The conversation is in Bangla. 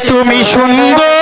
তুমি সুন্দর